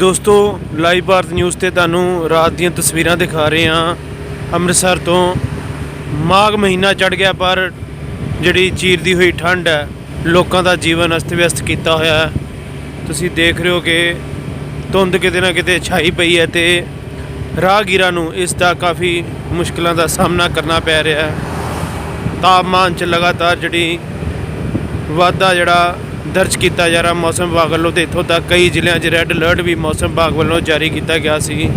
ਦੋਸਤੋ, live Bharat news ਤੇ ਤੁਹਾਨੂੰ ਰਾਤ ਦੀਆਂ ਤਸਵੀਰਾਂ ਦਿਖਾ ਰਹੇ ਹਾਂ। ਅੰਮ੍ਰਿਤਸਰ ਤੋਂ ਮਾਘ ਮਹੀਨਾ ਚੜ ਗਿਆ, ਪਰ ਜਿਹੜੀ ਚੀਰਦੀ ਹੋਈ ਠੰਡ ਹੈ, ਲੋਕਾਂ ਦਾ ਜੀਵਨ ਅਸਤ-ਵਿਅਸਤ ਕੀਤਾ ਹੋਇਆ ਹੈ। ਤੁਸੀਂ ਦੇਖ ਰਹੇ ਹੋ ਕਿ ਧੁੰਦ ਕਿਤੇ ਨਾ ਕਿਤੇ ਛਾਈ ਪਈ ਹੈ ਤੇ ਰਾਹਗੀਰਾਂ ਨੂੰ ਇਸ ਦਾ ਕਾਫੀ ਮੁਸ਼ਕਲਾਂ ਦਾ ਸਾਹਮਣਾ ਕਰਨਾ ਪੈ ਰਿਹਾ ਹੈ। ਤਾਪਮਾਨ 'ਚ ਲਗਾਤਾਰ ਜਿਹੜੀ ਵਾਧਾ ਜਿਹੜਾ ਦਰਜ ਕੀਤਾ ਜਾ ਰਿਹਾ ਮੌਸਮ ਵਿਭਾਗ ਵੱਲੋਂ ਤੇ ਇੱਥੋਂ ਤੱਕ ਕਈ ਜ਼ਿਲ੍ਹਿਆਂ 'ਚ ਰੈੱਡ ਅਲਰਟ ਵੀ ਮੌਸਮ ਵਿਭਾਗ ਵੱਲੋਂ ਜਾਰੀ ਕੀਤਾ ਗਿਆ ਸੀ।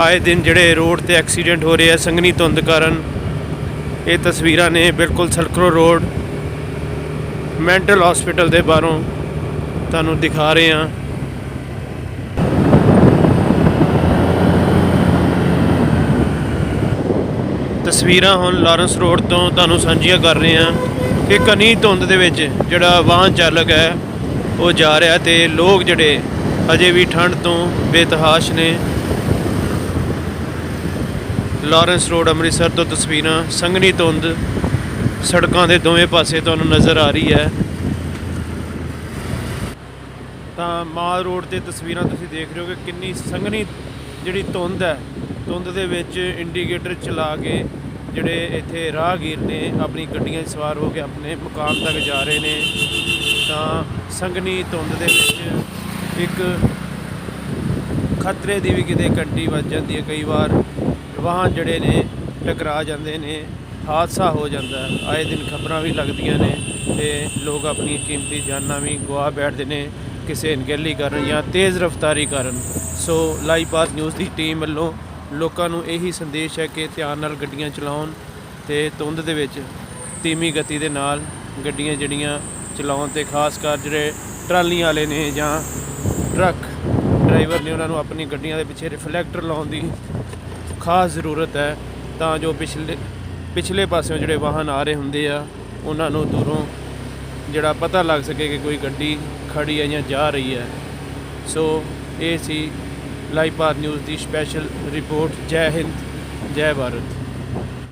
ਆਏ ਦਿਨ ਜਿਹੜੇ ਰੋਡ ਤੇ ਐਕਸੀਡੈਂਟ ਹੋ ਰਹੇ ਆ, ਸੰਘਣੀ ਧੁੰਦ ਕਾਰਨ ਇਹ ਤਸਵੀਰਾਂ ਨੇ ਬਿਲਕੁਲ ਸਲਕਰੋ ਰੋਡ ਮੈਂਟਲ ਹਸਪੀਟਲ ਦੇ ਬਾਹਰੋਂ ਤੁਹਾਨੂੰ ਦਿਖਾ ਰਹੇ ਹਾਂ। ਤਸਵੀਰਾਂ ਹੁਣ ਲਾਰੈਂਸ ਰੋਡ ਤੋਂ ਤੁਹਾਨੂੰ ਸਾਂਝੀਆਂ ਕਰ ਰਹੇ ਹਾਂ ਕਿ ਘਣੀ ਧੁੰਦ ਦੇ ਵਿੱਚ ਜਿਹੜਾ ਵਾਹਨ ਚਾਲਕ ਹੈ, ਉਹ ਜਾ ਰਿਹਾ ਤੇ ਲੋਕ ਜਿਹੜੇ ਅਜੇ ਵੀ ਠੰਡ ਤੋਂ ਬੇਤਹਾਸ਼ ਨੇ। ਲਾਰੈਂਸ ਰੋਡ ਅੰਮ੍ਰਿਤਸਰ ਤੋਂ ਤਸਵੀਰਾਂ, ਸੰਘਣੀ ਧੁੰਦ ਸੜਕਾਂ ਦੇ ਦੋਵੇਂ ਪਾਸੇ ਤੁਹਾਨੂੰ ਨਜ਼ਰ ਆ ਰਹੀ ਹੈ। ਤਾਂ ਮਾਲ ਰੋਡ ਤੇ ਤਸਵੀਰਾਂ ਤੁਸੀਂ ਦੇਖ ਰਹੇ ਹੋ ਕਿ ਕਿੰਨੀ ਸੰਘਣੀ ਜਿਹੜੀ ਧੁੰਦ ਹੈ, ਧੁੰਦ ਦੇ ਵਿੱਚ ਇੰਡੀਕੇਟਰ ਚਲਾ ਕੇ ਜਿਹੜੇ ਇੱਥੇ ਰਾਹਗੀਰ ਨੇ ਆਪਣੀ ਗੱਡੀਆਂ 'ਚ ਸਵਾਰ ਹੋ ਕੇ ਆਪਣੇ ਮੁਕਾਮ ਤੱਕ ਜਾ ਰਹੇ ਨੇ, ਤਾਂ ਸੰਘਣੀ ਧੁੰਦ ਦੇ ਵਿੱਚ ਇੱਕ ਖਤਰੇ ਦੀ ਵੀ ਕਿਤੇ ਘੰਟੀ ਵੱਜ ਜਾਂਦੀ ਹੈ। ਕਈ ਵਾਰ ਵਾਹਨ ਜਿਹੜੇ ਨੇ ਟਕਰਾ ਜਾਂਦੇ ਨੇ, ਹਾਦਸਾ ਹੋ ਜਾਂਦਾ ਆਏ ਦਿਨ ਖਬਰਾਂ ਵੀ ਲੱਗਦੀਆਂ ਨੇ ਤੇ ਲੋਕ ਆਪਣੀ ਕੀਮਤੀ ਜਾਨਾਂ ਵੀ ਗਵਾ ਬੈਠਦੇ ਨੇ ਕਿਸੇ ਅਣਗਹਿਲੀ ਕਾਰਨ ਜਾਂ ਤੇਜ਼ ਰਫ਼ਤਾਰੀ ਕਾਰਨ। ਸੋ ਲਾਈਵ ਪਾਸ ਨਿਊਜ਼ ਦੀ ਟੀਮ ਵੱਲੋਂ ਲੋਕਾਂ ਨੂੰ ਇਹੀ ਸੰਦੇਸ਼ ਹੈ ਕਿ ਧਿਆਨ ਨਾਲ ਗੱਡੀਆਂ ਚਲਾਉਣ ਤੇ ਧੁੰਦ ਦੇ ਵਿੱਚ ਧੀਮੀ ਗਤੀ ਦੇ ਨਾਲ ਗੱਡੀਆਂ ਜਿਹੜੀਆਂ ਚਲਾਉਣ ਤੇ ਖਾਸ ਕਰ ਜਿਹੜੇ ਟਰਾਲੀਆਂ ਵਾਲੇ ਨੇ ਜਾਂ ਟਰੱਕ ਡਰਾਈਵਰ ਨੇ ਉਹਨਾਂ ਨੂੰ ਆਪਣੀ ਗੱਡੀਆਂ ਦੇ ਪਿੱਛੇ ਰਿਫਲੈਕਟਰ ਲਾਉਣ ਦੀ ਖਾਸ ਜ਼ਰੂਰਤ ਹੈ, ਤਾਂ ਜੋ ਪਿਛਲੇ ਪਿਛਲੇ ਪਾਸਿਓਂ ਜਿਹੜੇ ਵਾਹਨ ਆ ਰਹੇ ਹੁੰਦੇ ਆ, ਉਹਨਾਂ ਨੂੰ ਦੂਰੋਂ ਜਿਹੜਾ ਪਤਾ ਲੱਗ ਸਕੇ ਕਿ ਕੋਈ ਗੱਡੀ ਖੜੀ ਹੈ ਜਾਂ ਜਾ ਰਹੀ ਹੈ। ਸੋ, ਇਹ ਸੀ ਲਾਈਵ ਭਾਰਤ ਨਿਊਜ਼ ਦੀ ਸਪੈਸ਼ਲ ਰਿਪੋਰਟ। ਜੈ ਹਿੰਦ ਜੈ ਭਾਰਤ।